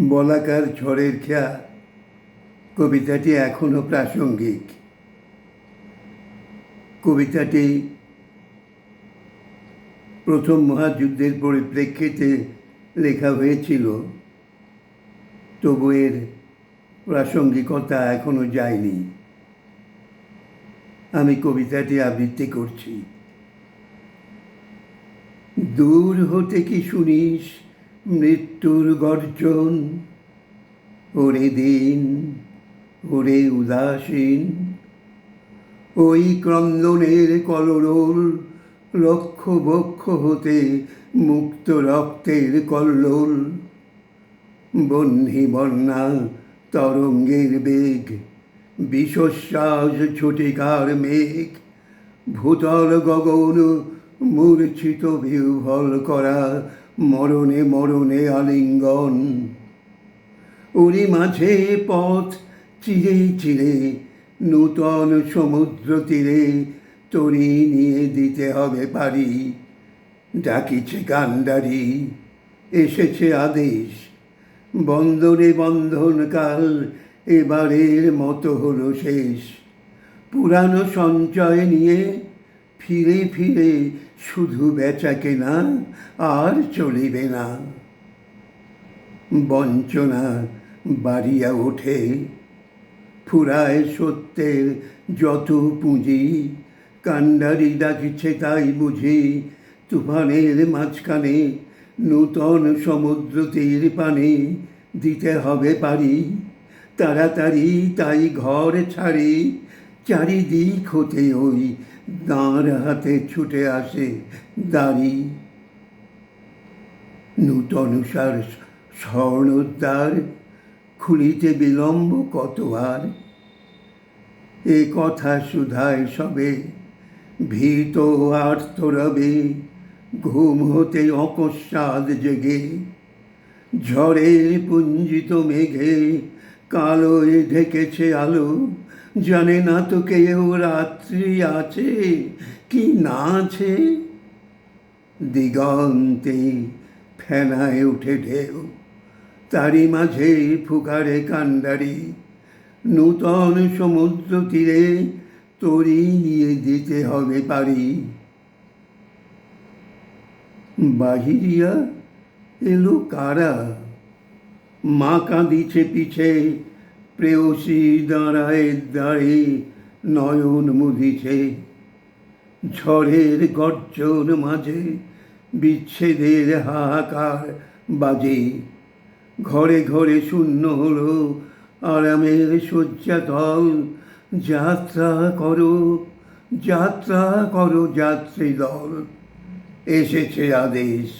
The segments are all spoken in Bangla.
বলাকার ঝড়ের খেয়া কবিতাটি এখনও প্রাসঙ্গিক। কবিতাটি প্রথম মহাযুদ্ধের পরিপ্রেক্ষিতে লেখা হয়েছিল, তবু এর প্রাসঙ্গিকতা এখনও যায়নি। আমি কবিতাটি আবৃত্তি করছি। দূর হতে কি শুনিস? মৃত্যুর গর্জন, ওরে দিন, ওরে উদাসীন। ওই ক্রন্দনের কলরোল লক্ষ বক্ষ হতে মুক্ত রক্তের কল্লোল। বহ্নি বন্যা তরঙ্গের বেগ, বিশ্বশ্বাস ছুটিকার মেঘ, ভূতল গগন মূর্ছিত বিহ্বল করা মরণে মরণে আলিঙ্গন। ওরি মাঝে পথ, চিরে চিরে নূতন সমুদ্র তীরে তরি নিয়ে দিতে হবে পারি। ডাকিছে কান্ডারি, এসেছে আদেশ। বন্দরে বন্ধনকাল এবারের মতো হলো শেষ। পুরানো সঞ্চয় নিয়ে ফিরে ফিরে শুধু বেচা কেনা আর চলিবে না। বঞ্চনা বাড়িয়া ওঠে, ফুরায় সত্যের যত পুঁজি কান্ডারি ডাকিছে তাই বুঝি, তুফানের মাঝখানে নূতন সমুদ্র তীর পানে দিতে হবে পারি, তাড়াতাড়ি তাই ঘর ছাড়ি চারিদিক হতে ওই দাঁড় হাতে ছুটে আসে দাড়ি। নূতন সার স্বর্ণোদ্বার খুলিতে বিলম্ব কতবার? এ কথা সুধায় সবে ভীত আর্ত রবে, ঘুম হতে অকস্মাৎ জেগে। ঝড়ে পুঞ্জিত মেঘে কালোয় ঢেকেছে আলো জানে না তো কেউ রাত্রি আছে, কি না আছে? দিগন্তে ফেনায় উঠে ঢেউ, তারই মাঝে ফুকারে কান্ডারি নূতন সমুদ্র তীরে তরি নিয়ে দিতে হবে পারি। বাহিরিয়া এলো কারা? মা কাঁদিছে পিছে প্রেয়সী দাঁড়ায় দাঁড়ে নয়ন মুদিছে। ঝড়ের গর্জন মাঝে বিচ্ছেদের হাহাকার বাজে। ঘরে ঘরে শূন্য হলো আরামের শয্যাতল যাত্রা করো যাত্রা করো যাত্রী দল। এসেছে আদেশ।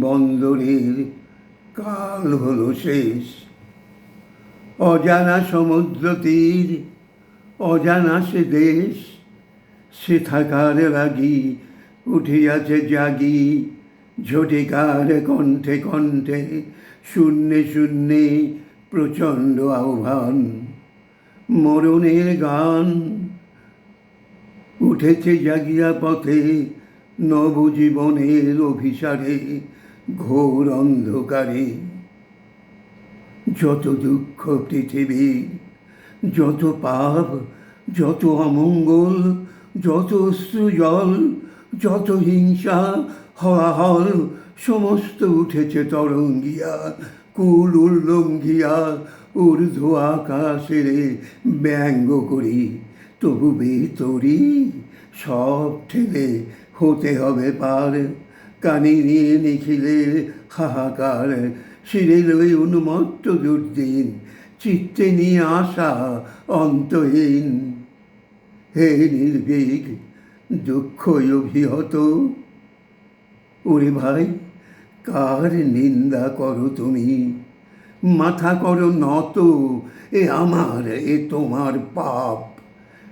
বন্দরের কাল হলো শেষ। অজানা সমুদ্র তীর, অজানা সে দেশ, সে থাকার লাগি উঠিয়াছে জাগি ঝটিকার কণ্ঠে কণ্ঠে, শূন্যে শূন্যে প্রচণ্ড আহ্বান। মরণের গান উঠেছে জাগিয়া পথে, নবজীবনের অভিসারে ঘোর অন্ধকারে। যত দুঃখ পৃথিবীর যত পাপ, যত অমঙ্গল, যত অশ্রুজল, যত হিংসা, হলাহল, সমস্ত উঠেছে তরঙ্গিয়া, কুল উল্লঙ্ঘিয়া, ঊর্ধ্ব আকাশের ব্যঙ্গ করি। তবু বেতরি সব ঠেলে হতে হবে পার। কানে নিয়ে নিখিলের হাহাকার শিরে লই উন্মত্ত দুর্দিন চিত্তে নিয়ে আসা অন্তহীন। হে নির্ভীক দুঃখ অভিহত। ওরে ভাই, কার নিন্দা করো তুমি? মাথা করো নত, এ আমার, এ তোমার পাপ।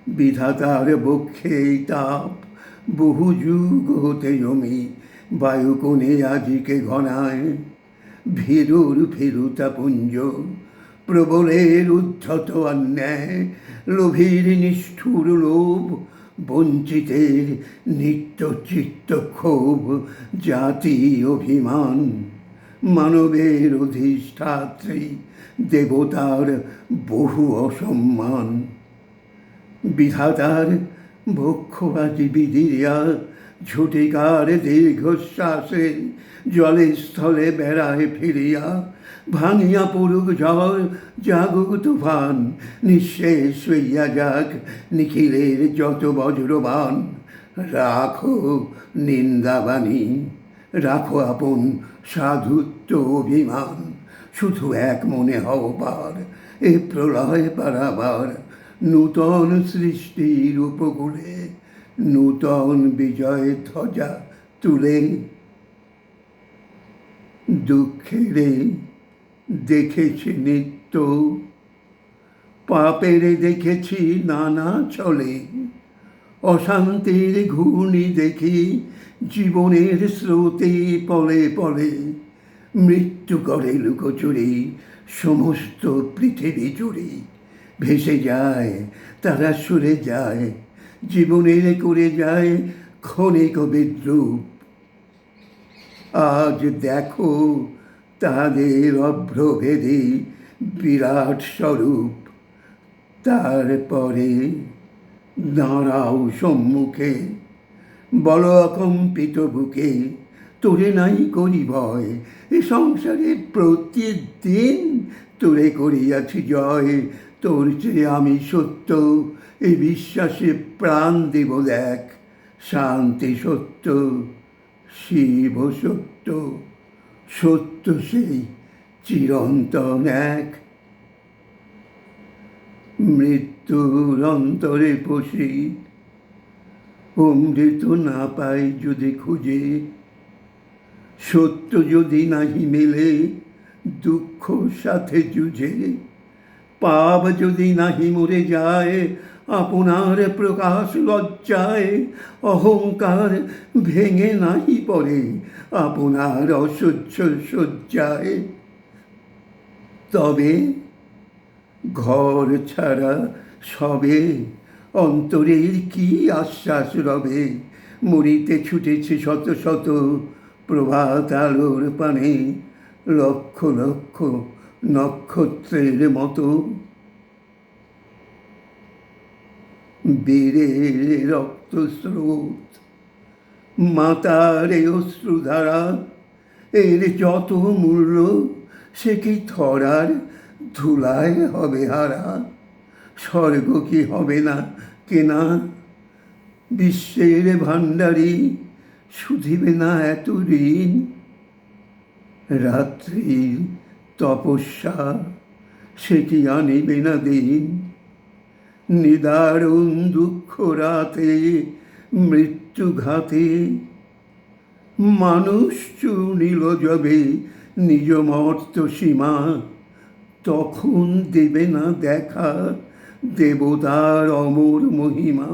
বিধাতার বক্ষে এই তাপ বহু যুগ হতে জমি, বায়ুকোণে আজিকে ঘনায়। ভীরুর ফেরুতা পুঞ্জ, প্রবলের উদ্ধত অন্যায়, লোভীর নিষ্ঠুর লোভ, বঞ্চিতের নিত্য চিত্ত ক্ষোভ, জাতি অভিমান, মানবের অধিষ্ঠাত্রী, দেবতার বহু অসম্মান। বিধাতার বক্ষবাজি বিদিরিয়া ঝুটিকার দীর্ঘশ্বাসে জলে স্থলে বেড়ায় ফিরিয়া, ভাঙিয়া পড়ুক ঝড় জাগুক তুফান, নিঃশেষ হইয়া যাক নিখিলের যত বজ্রবান। রাখো নিন্দাবাণী রাখো আপন সাধুত্ব অভিমান, শুধু এক মনে হওয়ার এ প্রলয় পারাবার। নূতন সৃষ্টির উপকূলে নূতন বিজয় ধ্বজা তুলে দুঃখেরে দেখেছি নিত্য, পাপের দেখেছি নানা চলে, অশান্তির ঘূর্ণি দেখি জীবনের স্রোতে পলে পলে, মৃত্যু করে লুকোচুরি সমস্ত পৃথিবী জুড়ে, ভেসে যায়, তারা সুরে যায়, জীবনের করে যায়, ক্ষণিক বিদ্রুপ আজ দেখো তাদের অভ্রভেদী বিরাট স্বরূপ। তারপরে দাঁড়াও সম্মুখে, বল অকম্পিত বুকে, তোরে নাই করি ভয়, এ সংসারে প্রতিদিন তোরে করিয়াছি জয়। তোর চেয়ে আমি সত্য এই বিশ্বাসে প্রাণ দেব দেখ, শান্তি সত্য। শিব সত্য সত্য সেই চিরন্তন এক। মৃত্যুর অন্তরে পশি অমৃত না পাই যদি খুঁজে, সত্য যদি নাহি মেলে দুঃখ সাথে যুঝে, পাপ যদি নাহি মরে যায় আপনার প্রকাশ লজ্জায় অহংকার ভেঙে নাহি পড়ে। আপনার অসহ্য সজ্জায় তবে ঘর ছাড়া সবে অন্তরের কি আশ্বাস রবে? মরিতে ছুটেছে শত শত প্রভাত আলোর পানে লক্ষ লক্ষ নক্ষত্রের মতো। বীরের রক্তস্রোত, মাতার এই অশ্রুধারা, এর যত মূল্য, সে কি থরার ধুলায় হবে হারা? স্বর্গ কি হবে না কেনা? বিশ্বের ভাণ্ডারী শুধিবে না এত ঋণ? রাত্রির তপস্যা, সে কি আনিবে না দিন? নিদারুণ দুঃখ রাতে মৃত্যুঘাতে মানুষ চুনিল যবে নিজ মর্ত সীমা, তখন দেবে না দেখা দেবতার অমর মহিমা।